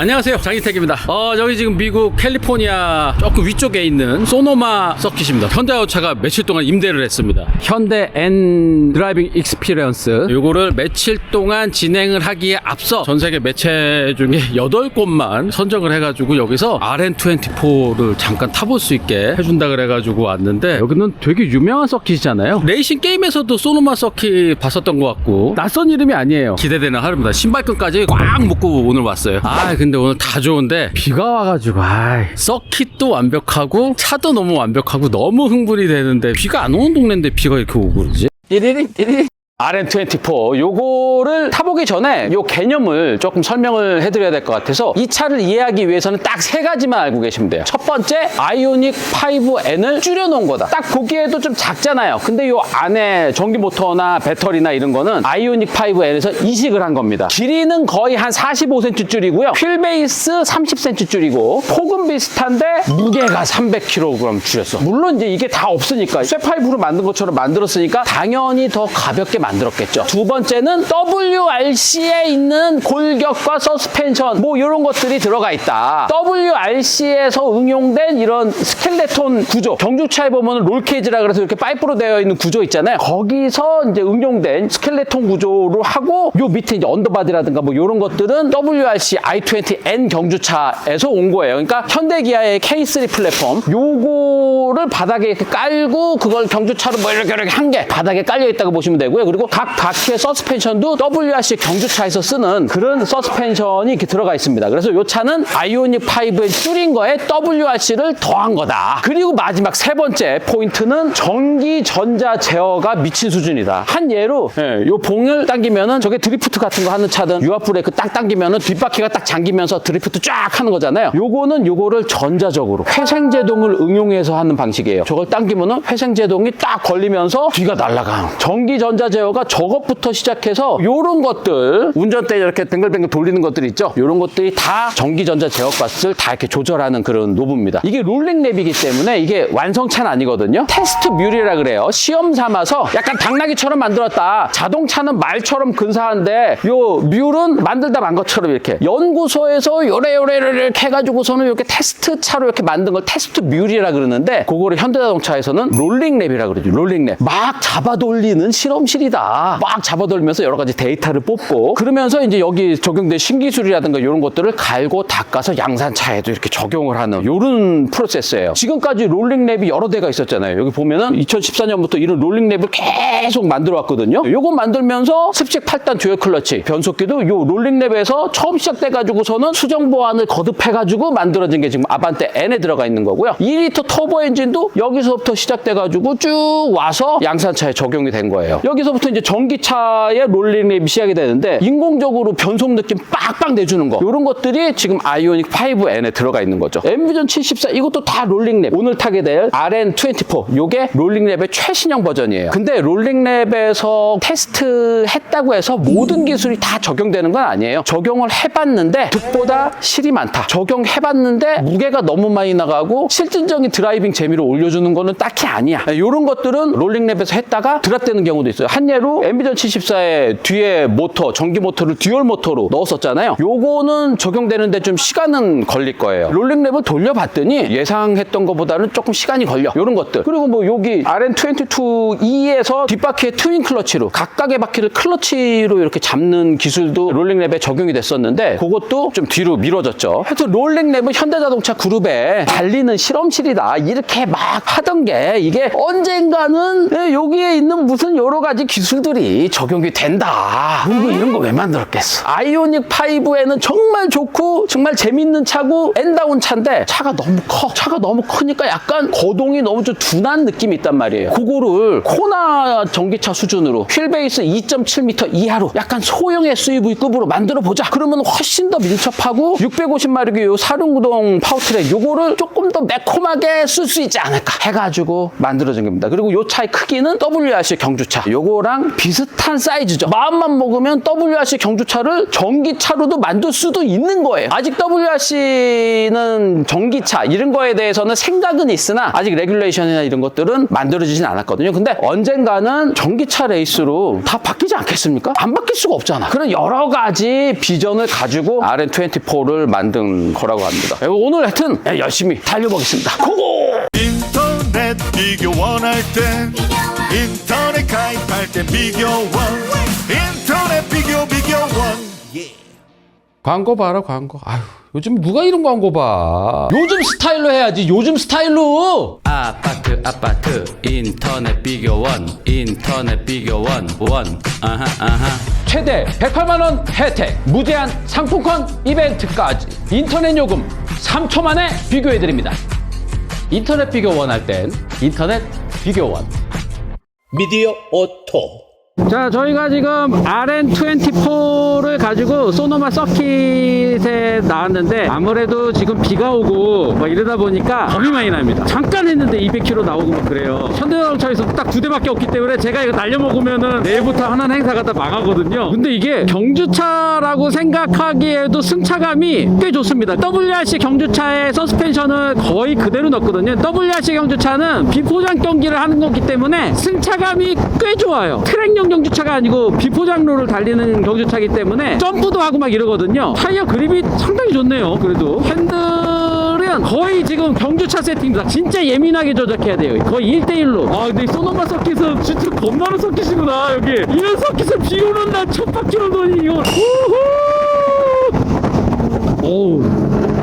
안녕하세요. 장희택입니다. 어 저기 지금 미국 캘리포니아 조금 위쪽에 있는 소노마 서킷입니다. 현대자동차가 며칠 동안 임대를 했습니다. 현대 N 드라이빙 익스피리언스. 요거를 며칠 동안 진행을 하기에 앞서 전 세계 매체 중에 8곳만 선정을 해가지고 여기서 RN24를 잠깐 타볼 수 있게 해준다 그래가지고 왔는데 여기는 되게 유명한 서킷이잖아요. 레이싱 게임에서도 소노마 서킷 봤었던 것 같고 낯선 이름이 아니에요. 기대되는 하루입니다. 신발끈까지 꽉 묶고 오늘 왔어요. 아 근데 오늘 다 좋은데 비가 와가지고 아이. 서킷도 완벽하고 차도 너무 완벽하고 너무 흥분이 되는데 비가 안 오는 동네인데 비가 이렇게 오고 그러지? 띠리리 띠리리 RN24 요거를 타보기 전에 요 개념을 조금 설명을 해드려야 될 것 같아서 이 차를 이해하기 위해서는 딱 세 가지만 알고 계시면 돼요. 첫 번째 아이오닉 5N을 줄여놓은 거다. 딱 보기에도 좀 작잖아요. 근데 요 안에 전기 모터나 배터리나 이런 거는 아이오닉 5N에서 이식을 한 겁니다. 길이는 거의 한 45cm 줄이고요. 휠 베이스 30cm 줄이고 폭은 비슷한데 무게가 300kg 줄였어. 물론 이제 이게 다 없으니까 쇠파이프로 만든 것처럼 만들었으니까 당연히 더 가볍게 만들었겠죠. 두 번째는 WRC에 있는 골격과 서스펜션 뭐 이런 것들이 들어가 있다. WRC에서 응용된 이런 스켈레톤 구조 경주차에 보면 롤케이지라 그래서 이렇게 파이프로 되어 있는 구조 있잖아요. 거기서 이제 응용된 스켈레톤 구조로 하고 요 밑에 이제 언더바디라든가 뭐 이런 것들은 WRC i20N 경주차에서 온 거예요. 그러니까 현대기아의 K3 플랫폼 요거를 바닥에 이렇게 깔고 그걸 경주차로 뭐 이렇게 이렇게 한 개 바닥에 깔려 있다고 보시면 되고요. 그리고 각 바퀴의 서스펜션도 WRC 경주차에서 쓰는 그런 서스펜션이 이렇게 들어가 있습니다. 그래서 이 차는 아이오닉 5에 줄인 거에 WRC를 더한 거다. 그리고 마지막 세 번째 포인트는 전기 전자 제어가 미친 수준이다. 한 예로 예, 요 봉을 당기면은 저게 드리프트 같은 거 하는 차든 유압 브레이크 딱 당기면은 뒷바퀴가 딱 잠기면서 드리프트 쫙 하는 거잖아요. 요거는 요거를 전자적으로 회생 제동을 응용해서 하는 방식이에요. 저걸 당기면은 회생 제동이 딱 걸리면서 뒤가 날아가. 전기 전자 제어 가 저것부터 시작해서 요런 것들 운전대 이렇게 뱅글뱅글 돌리는 것들 있죠. 요런 것들이 다 전기 전자 제어 값을 다 이렇게 조절하는 그런 노브입니다. 이게 롤링 랩이기 때문에 이게 완성차는 아니거든요. 테스트 뮬이라 그래요. 시험 삼아서 약간 당나귀처럼 만들었다. 자동차는 말처럼 근사한데 요 뮬은 만들다 만 것처럼 이렇게 연구소에서 요래요래를 이렇게 해가지고서는 이렇게 테스트 차로 이렇게 만든 걸 테스트 뮬이라 그러는데 그거를 현대자동차에서는 롤링 랩이라 그러죠. 롤링 랩. 막 잡아 돌리는 실험실이다. 막 잡아 돌리면서 여러 가지 데이터를 뽑고 그러면서 이제 여기 적용된 신기술이라든가 이런 것들을 갈고 닦아서 양산차에도 이렇게 적용을 하는 이런 프로세스예요. 지금까지 롤링 랩이 여러 대가 있었잖아요. 여기 보면은 2014년부터 이런 롤링 랩을 계속 만들어 왔거든요. 요거 만들면서 습식 8단 듀얼 클러치 변속기도 요 롤링 랩에서 처음 시작돼 가지고서는 수정 보완을 거듭해 가지고 만들어진 게 지금 아반떼 N에 들어가 있는 거고요. 2리터 터보 엔진도 여기서부터 시작돼 가지고 쭉 와서 양산차에 적용이 된 거예요. 여기서부터 이제 전기차의 롤링 랩이 시작이 되는데 인공적으로 변속 느낌 빡빡 내주는 거 이런 것들이 지금 아이오닉 5N에 들어가 있는 거죠. 엠비전 74 이것도 다 롤링 랩. 오늘 타게 될 RN24 요게 롤링 랩의 최신형 버전이에요. 근데 롤링 랩에서 테스트 했다고 해서 모든 기술이 다 적용되는 건 아니에요. 적용을 해봤는데 득보다 실이 많다. 적용해봤는데 무게가 너무 많이 나가고 실질적인 드라이빙 재미를 올려주는 거는 딱히 아니야. 이런 것들은 롤링 랩에서 했다가 드랍되는 경우도 있어요. 한 예로 엠비전 74에 뒤에 모터, 전기 모터를 듀얼 모터로 넣었었잖아요. 요거는 적용되는데 좀 시간은 걸릴 거예요. 롤링 랩을 돌려봤더니 예상했던 것보다는 조금 시간이 걸려. 이런 것들. 그리고 뭐 여기 RN22E에서 뒷바퀴에 트윈 클러치로 각각의 바퀴를 클러치로 이렇게 잡는 기술도 롤링 랩에 적용이 됐었는데 그것도 좀 뒤로 미뤄졌죠. 하여튼 롤링 랩은 현대자동차 그룹에 달리는 실험실이다. 이렇게 막 하던 게 이게 언젠가는 예, 여기에 있는 무슨 여러 가지 기 술들이 적용이 된다. 그리고 이런 거 왜 만들었겠어? 아이오닉 5에는 정말 좋고 정말 재밌는 차고 엔다운 차인데 차가 너무 커. 차가 너무 크니까 약간 거동이 너무 좀 둔한 느낌이 있단 말이에요. 그거를 코나 전기차 수준으로 휠베이스 2.7m 이하로 약간 소형의 SUV급으로 만들어 보자. 그러면 훨씬 더 민첩하고 650마력의 요 사륜구동 파워트랙 요거를 조금 더 매콤하게 쓸 수 있지 않을까 해가지고 만들어진 겁니다. 그리고 요 차의 크기는 WRC 경주차. 요거랑 경주차랑 비슷한 사이즈죠. 마음만 먹으면 WRC 경주차를 전기차로도 만들 수도 있는 거예요. 아직 WRC는 전기차 이런 거에 대해서는 생각은 있으나 아직 레귤레이션이나 이런 것들은 만들어지진 않았거든요. 근데 언젠가는 전기차 레이스로 다 바뀌지 않겠습니까? 안 바뀔 수가 없잖아. 그런 여러 가지 비전을 가지고 RN24를 만든 거라고 합니다. 오늘 하여튼 열심히 달려보겠습니다. 고고! 인터넷 비교 원할 땐 인터넷 가입할 땐 비교원. 인터넷 비교 비교원. 광고 봐라 광고. 아휴 요즘 누가 이런 광고 봐? 요즘 스타일로 해야지 요즘 스타일로! 아파트 아파트 인터넷 비교원 인터넷 비교원 원. 아하 아하. 최대 108만 원 혜택 무제한 상품권 이벤트까지. 인터넷 요금 3초 만에 비교해 드립니다 인터넷 비교원 할 땐 인터넷 비교원. 미디어 오토 자, 저희가 지금 RN24를 가지고 소노마 서킷에 나왔는데 아무래도 지금 비가 오고 막 이러다 보니까 겁이 많이 납니다. 잠깐 했는데 200km 나오고 막 그래요. 현대자동차에서 딱 두 대밖에 없기 때문에 제가 이거 날려먹으면은 내일부터 하는 행사가 다 망하거든요. 근데 이게 경주차라고 생각하기에도 승차감이 꽤 좋습니다. WRC 경주차의 서스펜션을 거의 그대로 넣었거든요. WRC 경주차는 비포장 경기를 하는 거기 때문에 승차감이 꽤 좋아요. 트랙용 경주차가 아니고 비포장로를 달리는 경주차이기 때문에 점프도 하고 막 이러거든요. 타이어 그립이 상당히 좋네요. 그래도 핸들은 거의 지금 경주차 세팅입니다. 진짜 예민하게 조작해야 돼요. 거의 1대1로. 아, 근데 이 소노마 서킷은 진짜 겁나는 서킷이구나, 여기. 이런 서킷을 비 오는 날 첫 바퀴로 도니, 이거. 우후! 오우.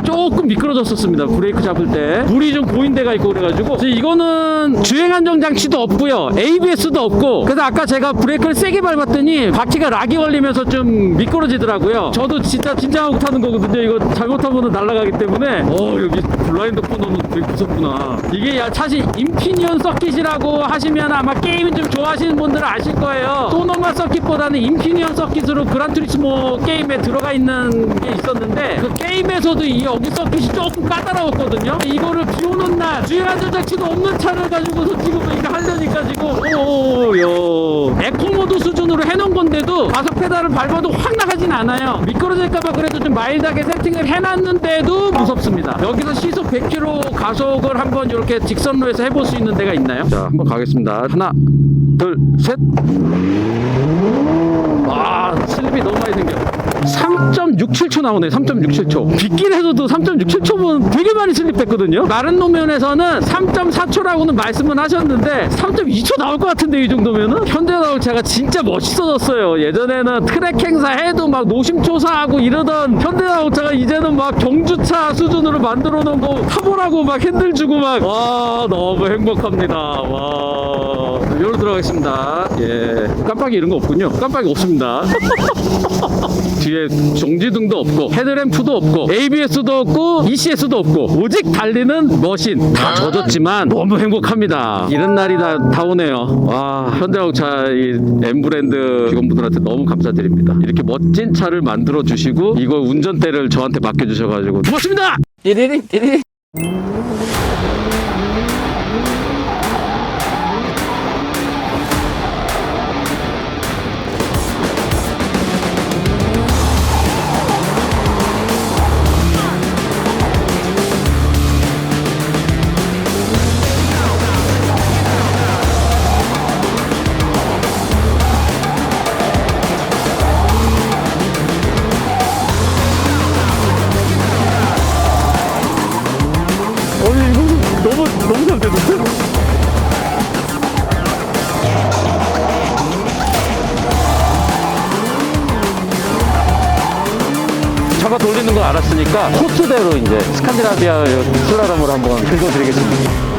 조금 미끄러졌었습니다. 브레이크 잡을 때. 물이 좀 고인 데가 있고 그래가지고. 이거는 주행 안정 장치도 없고요. ABS도 없고. 그래서 아까 제가 브레이크를 세게 밟았더니 바퀴가 락이 걸리면서 좀 미끄러지더라고요. 저도 진짜 진정하고 타는 거거든요. 이거 잘못하면 날아가기 때문에. 어, 여기 블라인드 코너는 되게 무섭구나. 이게 야, 사실 인피니언 서킷이라고 하시면 아마 게임 좀 좋아하시는 분들은 아실 거예요. 소노마 서킷보다는 인피니언 서킷으로 그란투리스모 게임에 들어가 있는 게 있었는데 그 게임에서도 이 여기 서킷이 조금 까다로웠거든요. 이거를 비 오는 날 주행 안전 장치도 없는 차를 가지고서 지금 이거 하려니까 지금 오요 에코 모드 수준으로 해놓은 건데도 가속 페달을 밟아도 확 나가진 않아요. 미끄러질까봐 그래도 좀 마일드하게 세팅을 해놨는데도 무섭습니다. 여기서 시속 100km 가속을 한번 이렇게 직선로에서 해볼 수 있는 데가 있나요? 자, 한번 가겠습니다. 하나, 둘, 셋. 아, 슬립이 너무 많이 생겨. 3.67초 나오네. 3.67초. 빗길에서도 3.67초면 되게 많이 슬립했거든요. 다른 노면에서는 3.4초라고는 말씀은 하셨는데 3.2초 나올 것 같은데 이 정도면은 현대자동차가 진짜 멋있어졌어요. 예전에는 트랙 행사 해도 막 노심초사하고 이러던 현대자동차가 이제는 막 경주차 수준으로 만들어 놓은 거 타보라고 막 핸들 주고 막 와 너무 행복합니다. 와 여기로 들어가겠습니다. 예 깜빡이 이런 거 없군요. 깜빡이 없습니다. 뒤에 정지등도 없고 헤드램프도 없고 ABS도 없고 ECS도 없고 오직 달리는 머신. 다 젖었지만 너무 행복합니다. 이런 날이 다, 다 오네요. 와 현대자동차 이 M브랜드 직원분들한테 너무 감사드립니다. 이렇게 멋진 차를 만들어 주시고 이거 운전대를 저한테 맡겨 주셔가지고. 고맙습니다! 띠리리 띠리리 걸 알았으니까 코스대로 이제 스칸디나비아 슬라럼으로 한번 긁어드리겠습니다.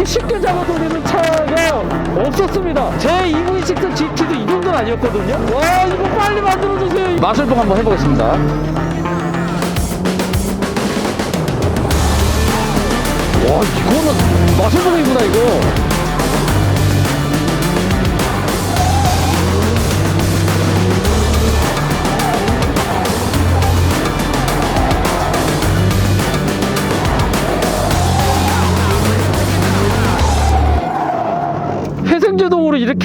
이렇게 쉽게 잡아 돌리는 차가 없었습니다. 제 EV6 GT도 이 정도는 아니었거든요. 와 이거 빨리 만들어주세요. 마술봉 한번 해보겠습니다. 와 이거는 마술봉이구나 이거.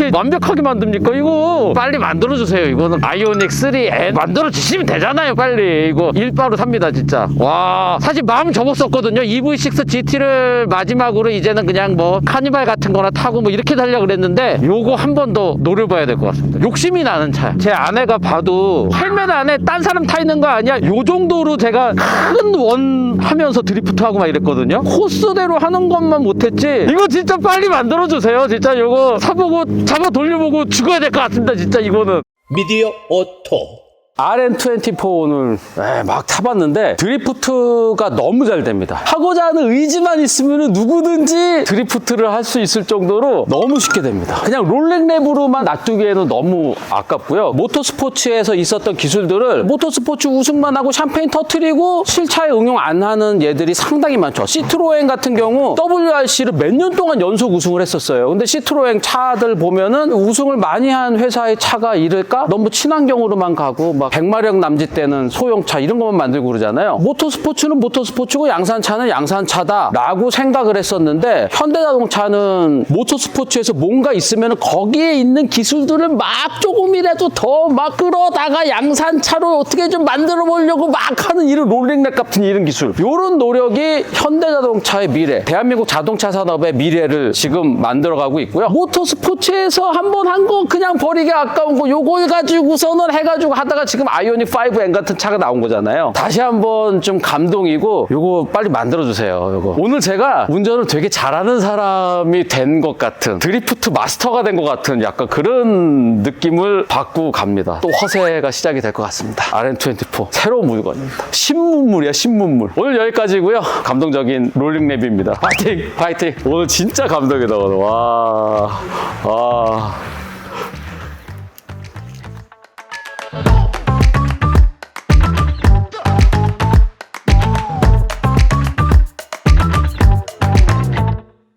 이렇게 완벽하게 만듭니까? 이거 빨리 만들어주세요. 이거는 아이오닉 3N 만들어주시면 되잖아요. 빨리 이거 일바로 삽니다 진짜. 와 사실 마음 접었었거든요. EV6 GT를 마지막으로 이제는 그냥 뭐 카니발 같은 거나 타고 뭐 이렇게 달려고 그랬는데 요거 한 번 더 노려봐야 될 것 같습니다. 욕심이 나는 차야. 제 아내가 봐도 헬멧 안에 딴 사람 타 있는 거 아니야? 요 정도로 제가 큰 원 하면서 드리프트하고 막 이랬거든요. 코스대로 하는 것만 못했지. 이거 진짜 빨리 만들어주세요. 진짜 요거 사보고 잡아 돌려보고 죽어야 될 것 같습니다. 진짜 이거는. 미디어 오토 RN24 오늘 에, 막 타봤는데 드리프트가 너무 잘 됩니다. 하고자 하는 의지만 있으면 누구든지 드리프트를 할 수 있을 정도로 너무 쉽게 됩니다. 그냥 롤렉랩으로만 놔두기에는 너무 아깝고요. 모터스포츠에서 있었던 기술들을 모터스포츠 우승만 하고 샴페인 터트리고 실차에 응용 안 하는 얘들이 상당히 많죠. 시트로엔 같은 경우 WRC를 몇 년 동안 연속 우승을 했었어요. 근데 시트로엔 차들 보면은 우승을 많이 한 회사의 차가 이럴까? 너무 친환경으로만 가고 막 100마력 남짓 되는 소형차 이런 것만 만들고 그러잖아요. 모터스포츠는 모터스포츠고 양산차는 양산차다 라고 생각을 했었는데 현대자동차는 모터스포츠에서 뭔가 있으면 거기에 있는 기술들을 막 조금이라도 더 막 끌어다가 양산차로 어떻게 좀 만들어 보려고 막 하는 이런 롤링랩 같은 이런 기술. 이런 노력이 현대자동차의 미래, 대한민국 자동차 산업의 미래를 지금 만들어가고 있고요. 모터스포츠에서 한 번 한 거 그냥 버리기 아까운 거 요걸 가지고서는 해가지고 하다가 지금 아이오닉 5N 같은 차가 나온 거잖아요. 다시 한번 좀 감동이고 요거 빨리 만들어주세요. 요거. 오늘 제가 운전을 되게 잘하는 사람이 된 것 같은 드리프트 마스터가 된 것 같은 약간 그런 느낌을 받고 갑니다. 또 허세가 시작이 될 것 같습니다. RN24 새로운 물건입니다. 신문물이야 신문물. 오늘 여기까지고요. 감동적인 롤링랩입니다. 파이팅 파이팅. 오늘 진짜 감동이다 오늘. 와.